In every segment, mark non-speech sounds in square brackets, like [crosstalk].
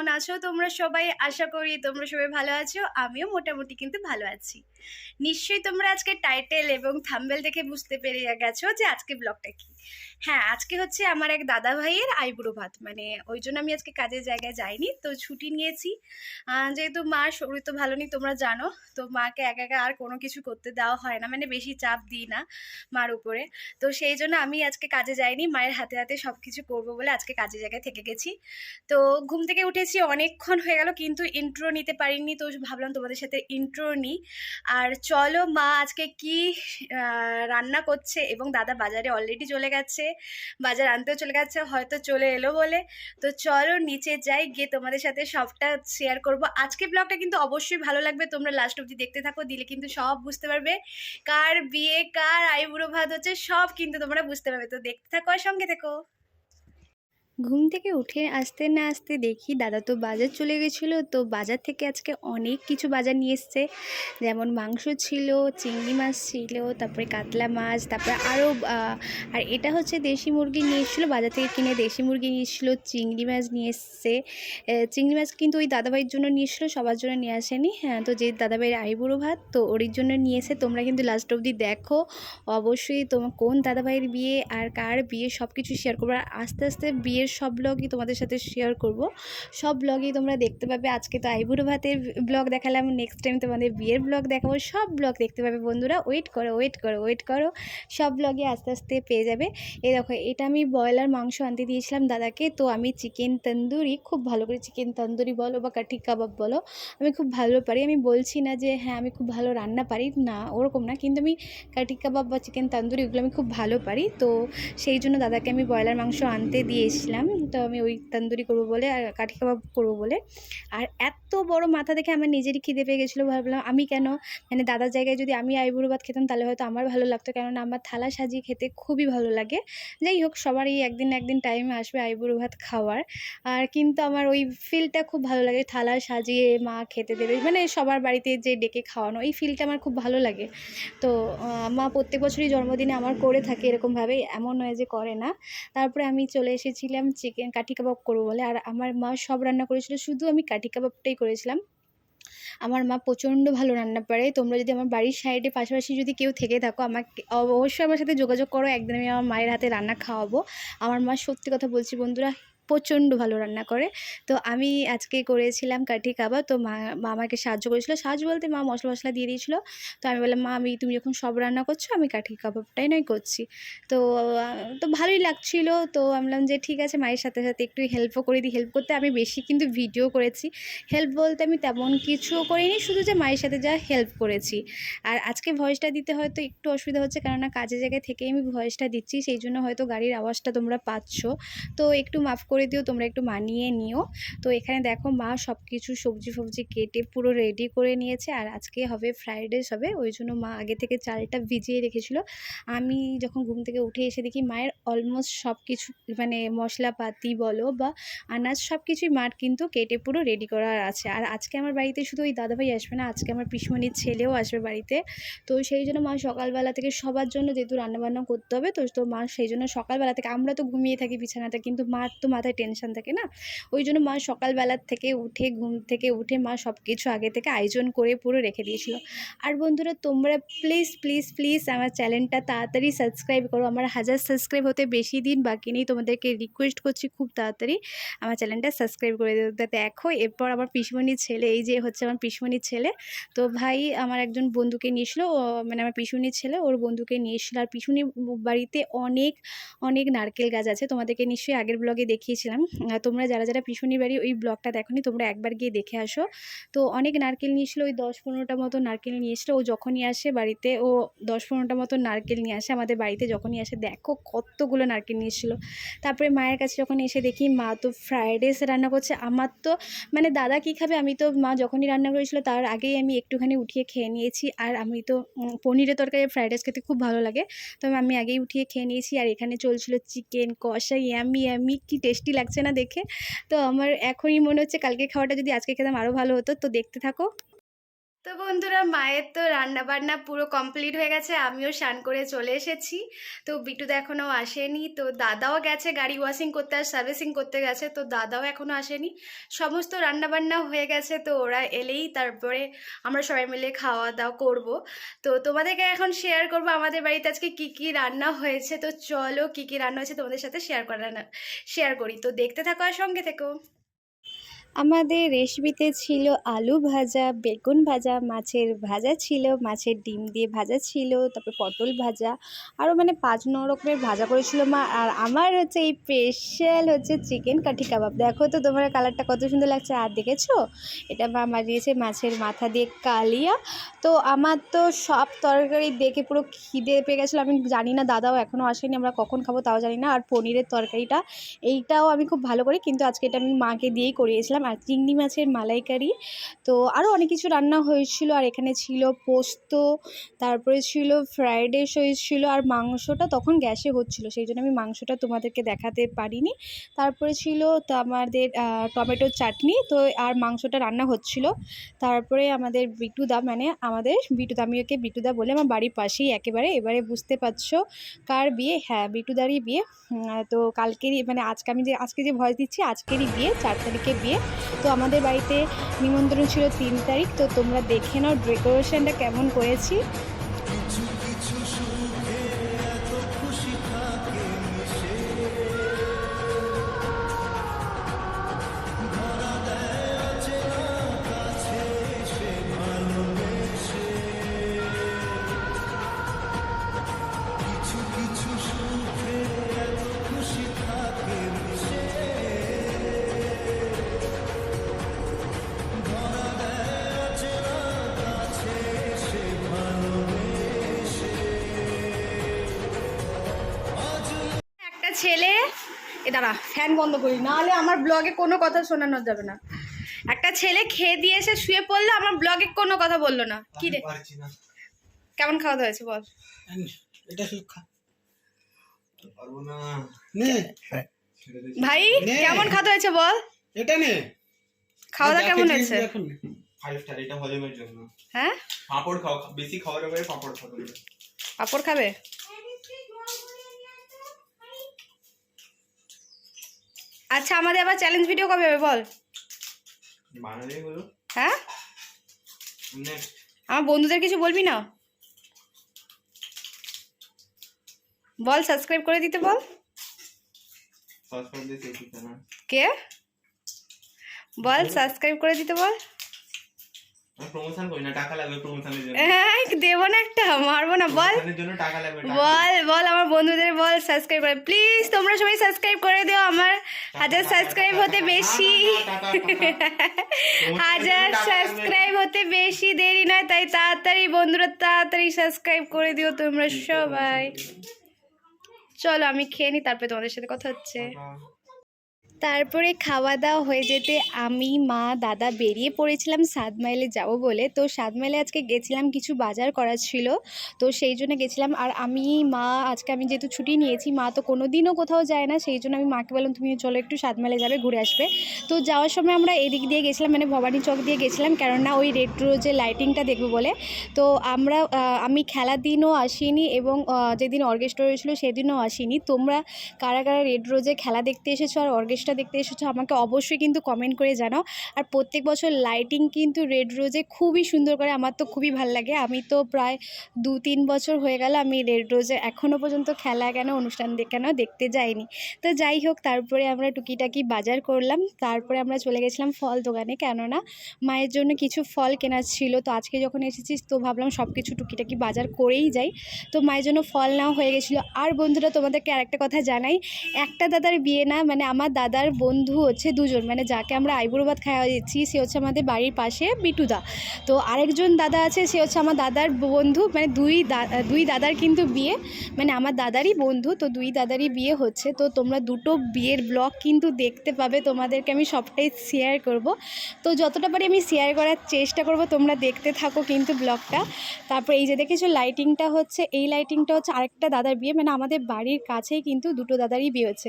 আছো? তোমরা সবাই আশা করি তোমরা সবাই ভালো আছো। আমিও মোটামুটি কিন্তু ভালো আছি। নিশ্চয়ই তোমরা আজকে টাইটেল এবং থাম্বেল দেখে বুঝতে পেরে গেছো যে আজকে ব্লগটা কি। হ্যাঁ আজকে হচ্ছে আমার এক দাদা ভাইয়ের আইবুড়ো ভাত। মানে ওই জন্য আমি আজকে কাজের জায়গায় যাইনি, তো ছুটি নিয়েছি। যেহেতু মার শরীর তো ভালো নেই, তোমরা জানো, তো মাকে একা একা আর কোনো কিছু করতে দেওয়া হয় না মানে বেশি চাপ দিই না মার উপরে। তো সেই জন্য আমি আজকে কাজে যাইনি, মায়ের হাতে হাতে সব কিছু করব বলে আজকে কাজের জায়গায় থেকে গেছি। তো ঘুম থেকে উঠেছি, অনেকক্ষণ হয়ে গেল, কিন্তু ইন্ট্রো নিতে পারিনি, তো ভাবলাম তোমাদের সাথে ইন্ট্রো নিই। আর চলো মা আজকে কি রান্না করছে, এবং দাদা বাজারে অলরেডি চলে গেছে। বাজার আনতেও চলে গেছে, হয়তো চলে এলো বলে। তো চলো নিচে যাই, গিয়ে তোমাদের সাথে সবটা শেয়ার করব। আজকে ব্লগটা কিন্তু অবশ্যই ভালো লাগবে, তোমরা লাস্ট অব্দি দেখতে থাকো, দিলে কিন্তু সব বুঝতে পারবে। কার বিয়ে, কার আইবুড়ো ভাত হচ্ছে, সব কিন্তু তোমরা বুঝতে পারবে। তো দেখতে থাকো আর সঙ্গে থেকো। ঘুম থেকে উঠে আসতে না আসতে দেখি দাদা তো বাজার চলে গেছিল। তো বাজার থেকে আজকে অনেক কিছু বাজার নিয়ে এসছে। যেমন মাংস ছিল, চিংড়ি মাছ ছিল, তারপরে কাতলা মাছ, তারপরে আরও আর এটা হচ্ছে দেশি মুরগি নিয়ে এসেছিল। বাজার থেকে কিনে দেশি মুরগি নিয়ে এসেছিল, চিংড়ি মাছ নিয়ে এসছে। চিংড়ি মাছ কিন্তু ওই দাদাভাইয়ের জন্য নিয়ে এসেছিল, সবার জন্য নিয়ে আসেনি। হ্যাঁ তো যে দাদাভাইয়ের আইবুড়ো ভাত, তো ওর জন্য নিয়ে এসে তোমরা কিন্তু লাস্ট অবধি দেখো। অবশ্যই তোমার কোন দাদাভাইয়ের বিয়ে আর কার বিয়ে সব কিছু শেয়ার করব। আর আস্তে আস্তে বিয়ের সব ব্লগই তোমাদের সাথে শেয়ার করব। সব ব্লগই তোমরা দেখতে পাবে। আজকে তো আইবুড়ো ভাতের ব্লগ দেখালাম নেক্সট টাইম তোমাদের বিয়ের ব্লগ দেখাবো। সব ব্লগ দেখতে পাবে বন্ধুরা। ওয়েট করো ওয়েট করো ওয়েট করো। সব ব্লগে আস্তে আস্তে পেয়ে যাবে। এই দেখো, এটা আমি ব্রয়লার মাংস আনতে দিয়েছিলাম দাদাকে। তো আমি চিকেন তন্দুরি, খুব ভালো করে চিকেন তন্দুরি বলো বা কাঠি কাবাব বলো, আমি খুব ভালো পারি। আমি বলছি না যে হ্যাঁ আমি খুব ভালো রান্না পারি। না, ওরকম না। কিন্তু আমি কাঠি কাবাব বা চিকেন তন্দুরি এগুলো আমি খুব ভালো পারি। তো সেই জন্য দাদাকে আমি ব্রয়লার মাংস আনতে দিয়েছিলাম। তো আমি ওই তন্দুরি করব বলে আর কাঠি কাবাব করব বলে। আর এত বড় মাথা দেখে আমার নিজেরই খিদে পেয়ে গেছিল, ভাবলাম আমি কেন? মানে দাদার জায়গায় যদি আমি আইবুড়ো ভাত খেতাম তাহলে হয়তো আমার ভালো লাগতো, কেননা আমার থালা সাজিয়ে খেতে খুবই ভালো লাগে। যাই হোক, সবারই একদিন একদিন টাইম আসবে আইবুড়ো ভাত খাওয়ার। আর কিন্তু আমার ওই ফিলটা খুব ভালো লাগে, থালা সাজিয়ে মা খেতে দেবে মানে সবার বাড়িতে যে ডেকে খাওয়ানো, এই ফিলটা আমার খুব ভালো লাগে। তো মা প্রত্যেক বছরই জন্মদিনে আমার করে থাকে এরকমভাবে, এমন নয় যে করে না। তারপরে আমি চলে এসেছিলাম চিকেন কাঠি কাবাব করব বলে। আর আমার মা সব রান্না করেছিল, শুধু আমি কাঠি কাবাবটাই করেছিলাম। আমার মা প্রচণ্ড ভালো রান্না পারে। তোমরা যদি আমার বাড়ির সাইডে পাশাপাশি যদি কেউ থেকে থাকো, আমাকে অবশ্যই আমার সাথে যোগাযোগ করো। একদিন আমি আমার মায়ের হাতে রান্না খাওয়াবো। আমার মা সত্যি কথা বলছি, বন্ধুরা প্রচণ্ড ভালো রান্না করে। তো আমি আজকে করেছিলাম কাঠি কাবাব। তো মা আমাকে সাহায্য করেছিল। সাহায্য বলতে মা মশলা মশলা দিয়ে দিয়েছিলো। তো আমি বললাম, মা, আমি, তুমি যখন সব রান্না করছ, আমি কাঠি কাবাবটাই নয় করছি। তো তো ভালোই লাগছিল। তো আমি বললাম যে, ঠিক আছে, মায়ের সাথে সাথে একটু হেল্পও করে দিই। হেল্প করতে আমি বেশি কিন্তু ভিডিও করেছি। হেল্প বলতে আমি তেমন কিছুও করিনি। শুধু যে মায়ের সাথে যা হেল্প করেছি। আর আজকে ভয়েসটা দিতে হয়তো একটু অসুবিধা হচ্ছে, কেননা কাজের জায়গায় থেকেই আমি ভয়েসটা দিচ্ছি। সেই জন্য হয়তো গাড়ির আওয়াজটা তোমরা পাচ্ছ। তো একটু মাফ করে দিও, তোমরা একটু মানিয়ে নিও। তো এখানে দেখো মা সব কিছু সবজি ফবজি কেটে পুরো রেডি করে নিয়েছে। আর আজকে হবে ফ্রাইড রাইস হবে ওই জন্য মা আগে থেকে চালটা ভিজিয়ে রেখেছিল। আমি যখন ঘুম থেকে উঠে এসে দেখি মায়ের অলমোস্ট সব কিছু মানে মশলাপাতি বলো বা আনাজ সব কিছুই মার কিন্তু কেটে পুরো রেডি করার আছে। আর আজকে আমার বাড়িতে শুধু ওই দাদাভাই আসবে না, আজকে আমার পিসমণির ছেলেও আসবে বাড়িতে। তো সেই জন্য মা সকালবেলা থেকে সবার জন্য যেহেতু রান্নাবান্না করতে হবে, তো তো মা সেই জন্য সকালবেলা থেকে আমরা তো ঘুমিয়ে থাকি বিছানাতে, কিন্তু মার তো মাথায় টেনশন থাকে না? ওই জন্য মা সকালবেলার থেকে উঠে, ঘুম থেকে উঠে মা সব কিছু আগে থেকে আয়োজন করে পুরো রেখে দিয়েছিল। আর বন্ধুরা, তোমরা প্লিজ প্লিজ প্লিজ আমার চ্যানেলটা তাড়াতাড়ি সাবস্ক্রাইব করো। আমার হাজার সাবস্ক্রাইব হতে বেশি দিন বাকি নেই। তোমাদেরকে রিকোয়েস্ট করছি খুব তাড়াতাড়ি আমার চ্যানেলটা সাবস্ক্রাইব করে দেখো, এরপর আমার পিসমণির ছেলে, এই যে হচ্ছে আমার পিসমণির ছেলে, তো ভাই আমার একজন বন্ধুকে নিয়েছিল মানে আমার পিসুনির ছেলে, ওর বন্ধুকে নিয়ে এসেছিল। আর পিসুনি বাড়িতে অনেক অনেক নারকেল গাছ আছে। তোমাদেরকে নিশ্চয়ই আগের ব্লগে দেখিয়েছিলাম। তোমরা যারা যারা পিসুনির বাড়ি ওই ব্লগটা দেখোনি, তোমরা একবার গিয়ে দেখে আসো। তো অনেক নারকেল নিয়েছিল, ওই দশ পনেরোটা মতো নারকেল নিয়ে এসেছিল। ও যখনই আসে বাড়িতে, ও দশ পনেরোটা মতো নারকেল নিয়ে আসে আমাদের বাড়িতে যখনই আসে। দেখো কতগুলো নারকেল নিয়ে এসেছিল। তারপরে মায়ের কাছে যখন এসে দেখি, মা তো ফ্রাইড রাইস রান্না করছে। আমার তো মানে দাদা কী খাবে? আমি তো, মা যখনই রান্না করেছিল, তার আগেই আমি একটুখানি উঠিয়ে খেয়ে নিয়েছি। আর আমি তো পনিরের তরকারি ফ্রাইড রাইস খেতে খুব ভালো লাগে। তবে আমি আগেই উঠিয়ে খেয়ে নিয়েছি। আর এখানে চলছিল চিকেন কষা ইয়ামি ইয়ামি কি টেস্টি লাগছে না দেখে। তো আমার এখনই মনে হচ্ছে কালকে খাওয়াটা যদি আজকে খেতাম আরও ভালো হতো। তো দেখতে থাকো। তো বন্ধুরা, মায়ের তো রান্না বান্না পুরো কমপ্লিট হয়ে গেছে, আমিও স্নান করে চলে এসেছি। তো বিটুদা এখনও আসেনি, তো দাদাও গেছে গাড়ি ওয়াশিং করতে আর সার্ভিসিং করতে গেছে, তো দাদাও এখনও আসেনি। সমস্ত রান্না বান্না হয়ে গেছে, তো ওরা এলেই তারপরে আমরা সবাই মিলে খাওয়া দাওয়া করব। তো তোমাদেরকে এখন শেয়ার করব, আমাদের বাড়িতে আজকে কি কি রান্না হয়েছে, তো চলো কি কি রান্না হয়েছে তোমাদের সাথে শেয়ার করা শেয়ার করি। তো দেখতে থাকো আর সঙ্গে থেকো। আমাদের রেসিপিতে ছিল আলু ভাজা, বেগুন ভাজা, মাছের ভাজা ছিল, মাছের ডিম দিয়ে ভাজা ছিল, তারপরে পটল ভাজা আরও মানে পাঁচ ন রকমের ভাজা করেছিল মা। আর আমার হচ্ছে এই স্পেশাল হচ্ছে চিকেন কাঠি কাবাব। দেখো তো তোমার কালারটা কত সুন্দর লাগছে। আর দেখেছ? এটা মা আমার দিয়েছে মাছের মাথা দিয়ে কালিয়া। তো আমার তো সব তরকারি দেখে পুরো খিদে পেয়ে গেছিল। আমি জানি না, দাদাও এখনও আসেনি, আমরা কখন খাব তাও জানি না। আর পনিরের তরকারিটা, এইটাও আমি খুব ভালো করি। কিন্তু আজকে এটা আমি মাকে দিয়েই করিয়েছিলাম। আর চিংড়ি মাছের মালাইকারি। তো আরও অনেক কিছু রান্না হয়েছিল। আর এখানে ছিল পোস্ত, তারপরে ছিল ফ্রাইড রাইস হয়েছিল আর মাংসটা তখন গ্যাসে হচ্ছিল। সেই জন্য আমি মাংসটা তোমাদেরকে দেখাতে পারিনি। তারপরে ছিল তো আমাদের টমেটোর চাটনি। তো আর মাংসটা রান্না হচ্ছিল। তারপরে আমাদের বিটুদা মানে আমাদের বিটুদা, আমি ওকে বিটুদা বলে আমার বাড়ির পাশেই একেবারে এবারে বুঝতে পারছ কার বিয়ে। হ্যাঁ বিটুদারই বিয়ে। তো কালকেরই মানে আজকে আমি যে, আজকে যে ভয়েস দিচ্ছি, আজকেরই বিয়ে, চার তারিখে বিয়ে। তো আমাদের বাড়িতে নিমন্ত্রণ ছিল তিন তারিখ তো তোমরা দেখে নাও ডেকোরেশনটা কেমন করেছি। দাঁড়া ফ্যান বন্ধ করি নাহলে আমার ব্লগে কোনো কথা শোনানো যাবে না। একটা ছেলে খেয়ে দিয়ে এসে শুয়ে পড়ল আমার ব্লগে কোনো কথা বলল না। কি রে? কেমন খাওয়া দাওয়া হয়েছে বল? এটা। ভাই কেমন খাওয়া হয়েছে বল? এটা নে। খাওয়া দাওয়া কেমন হয়েছে? ফাইভ স্টার এটা হজমের জন্য। হ্যাঁ? পাঁপড় খাও বেশি খাওয়ার পরে পাঁপড় খাও তোমরা। পাপড় খাবে? আচ্ছা আমাদের আবার চ্যালেঞ্জ ভিডিও কবে হবে বল? হ্যাঁ? আমার বন্ধুদের কিছু বলবি না? বল সাবস্ক্রাইব করে দিতে বল। কে? বল সাবস্ক্রাইব করে দিতে বল। প্রমোশন করি না টাকা লাগবে প্রমোশনের জন্য। দেবো না একটা মারবো না বল। জন্য টাকা লাগবে বল বল আমার বন্ধুদের বল সাবস্ক্রাইব করে। প্লিজ তোমরা সবাই সাবস্ক্রাইব করে দিও আমার হাজার সাবস্ক্রাইব হতে বেশি। [laughs] হাজার সাবস্ক্রাইব হতে বেশি দেরি নয় তাই তাড়াতাড়ি বন্ধুরা তাড়াতাড়ি সাবস্ক্রাইব করে দিও তোমরা সবাই। চলো আমি খেয়ে নিই তারপরে তোমাদের সাথে কথা হচ্ছে। তারপরে খাওয়া দাওয়া হয়ে যেতে আমি, মা, দাদা বেরিয়ে পড়েছিলাম সাত মাইলে যাব বলে। তো সাত মাইলে আজকে গেছিলাম, কিছু বাজার করার ছিল। তো সেই জন্য গেছিলাম। আর আমি, মা, আজকে আমি যেহেতু ছুটি নিয়েছি, মা তো কোনো দিনও কোথাও যায় না। সেই জন্য আমি মাকে বললাম, তুমি চলো একটু সাত মাইলে যাবে, ঘুরে আসবে। তো যাওয়ার সময় আমরা এদিক দিয়ে গেছিলাম মানে ভবানী চক দিয়ে গেছিলাম, কেননা ওই রেট্রো যে লাইটিংটা দেখব বলে। তো আমরা আমি খেলার দিনও আসিনি এবং যেদিন অর্কেস্ট্রা হয়েছিল সেদিনও আসিনি। তোমরা কারা কারা রেড রোজে খেলা দেখতে এসেছ আর অর্কেস্ট্রা দেখতে এসেছ, আমাকে অবশ্যই কিন্তু কমেন্ট করে জানাও। আর প্রত্যেক বছর লাইটিং কিন্তু রেড রোজে খুবই সুন্দর করে, আমার তো খুবই ভালো লাগে। আমি তো প্রায় দু তিন বছর হয়ে গেল আমি রেড রোজে এখনও পর্যন্ত খেলা কেন, অনুষ্ঠান কেন দেখতে যাইনি। তো যাই হোক, তারপরে আমরা টুকিটাকি বাজার করলাম। তারপরে আমরা চলে গেছিলাম ফল দোকানে, কেননা মায়ের জন্য কিছু ফল কেনার ছিল। তো আজকে যখন এসেছিস, তো ভাবলাম সব কিছু টুকিটাকি বাজার করেই যাই। তো মায়ের জন্য ফল নেওয়া হয়ে গেছিল। আর বন্ধুরা, তোমাদেরকে আরেকটা কথা জানাই। একটা দাদার বিয়ে না মানে আমার দাদার বন্ধু হচ্ছে দুজন মানে যাকে আমরা আইবুড়ো ভাত খাওয়া দিচ্ছি, সে হচ্ছে আমাদের বাড়ির পাশে বিটুদা তো আরেকজন দাদা আছে, সে হচ্ছে আমার দাদার বন্ধু মানে দুই দুই দাদার কিন্তু বিয়ে মানে আমার দাদারই বন্ধু, তো দুই দাদারই বিয়ে হচ্ছে। তো তোমরা দুটো বিয়ের ব্লগ কিন্তু দেখতে পাবে, তোমাদেরকে আমি সবটাই শেয়ার করব। তো যতটা পারি আমি শেয়ার করার চেষ্টা করব, তোমরা দেখতে থাকো কিন্তু ব্লগটা। তারপর এই যে দেখেছ লাইটিংটা হচ্ছে, এই লাইটিংটা হচ্ছে আরেকটা দাদার বিয়ে মানে আমাদের বাড়ির কাছেই কিন্তু দুটো দাদারই বিয়ে হচ্ছে।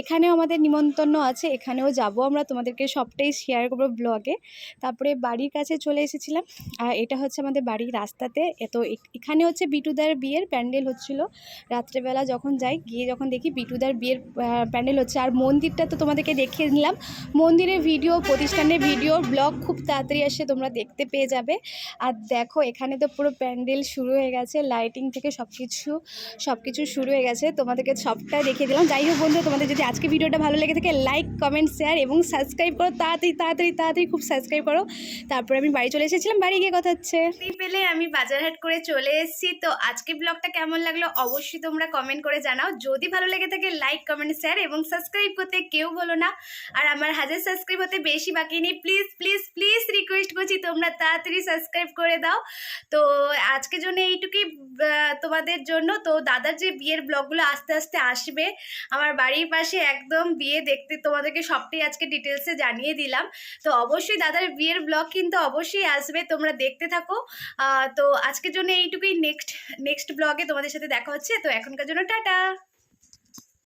এখানেও আমাদের নিমন্ত্রণ নেমন্তন্ন আছে, এখানেও যাব আমরা। তোমাদেরকে সবটাই শেয়ার করব ব্লগে তারপরে বাড়ির কাছে চলে এসেছিলাম। আর এটা হচ্ছে আমাদের বাড়ির রাস্তাতে। এ তো এখানে হচ্ছে বিটুদার বিয়ের প্যান্ডেল হচ্ছিল। রাত্রেবেলা যখন যাই, গিয়ে যখন দেখি বিটুদার বিয়ের প্যান্ডেল হচ্ছে। আর মন্দিরটা তো তোমাদেরকে দেখিয়ে নিলাম মন্দিরের ভিডিও প্রতিষ্ঠানের ভিডিও ব্লগ খুব তাড়াতাড়ি আসে, তোমরা দেখতে পেয়ে যাবে। আর দেখো, এখানে তো পুরো প্যান্ডেল শুরু হয়ে গেছে। লাইটিং থেকে সব কিছু সব কিছু শুরু হয়ে গেছে। তোমাদেরকে সবটা দেখিয়ে দিলাম। যাই হোক বন্ধু তোমাদের যদি আজকে ভিডিওটা ভালো লেগে থাকে লাইক কমেন্ট শেয়ার এবং সাবস্ক্রাইব করো। তাড়াতাড়ি তাড়াতাড়ি তাড়াতাড়ি খুব সাবস্ক্রাইব করো। তারপরে আমি বাড়ি চলে এসেছিলাম। বাড়ি গিয়ে কথা হচ্ছে। পেলে আমি বাজারহাট করে চলে এসেছি। তো আজকে ব্লগটা কেমন লাগল অবশ্যই তোমরা কমেন্ট করে জানাও। যদি ভালো লেগে থাকে লাইক কমেন্ট শেয়ার এবং সাবস্ক্রাইব করতে কেউ বলো না। আর আমার হাজার সাবস্ক্রাইব হতে বেশি বাকি নেই। প্লিজ প্লিজ প্লিজ রিকোয়েস্ট করছি। তোমরা তাড়াতাড়ি সাবস্ক্রাইব করে দাও। তো আজকের জন্য এইটুকুই তোমাদের জন্য। তো দাদার যে বিয়ের ব্লগগুলো আস্তে আস্তে আসবে, আমার বাড়ির পাশে একদম বিয়ে দেখতে তোমাদেরকে সবটাই আজকে ডিটেলসে জানিয়ে দিলাম। তো অবশ্যই দাদার বিয়ের ব্লগ কিন্তু অবশ্যই আসবে, তোমরা দেখতে থাকো। তো আজকের জন্য এইটুকুই। নেক্সট নেক্সট ব্লগে তোমাদের সাথে দেখা হচ্ছে। তো এখনকার জন্য টাটা!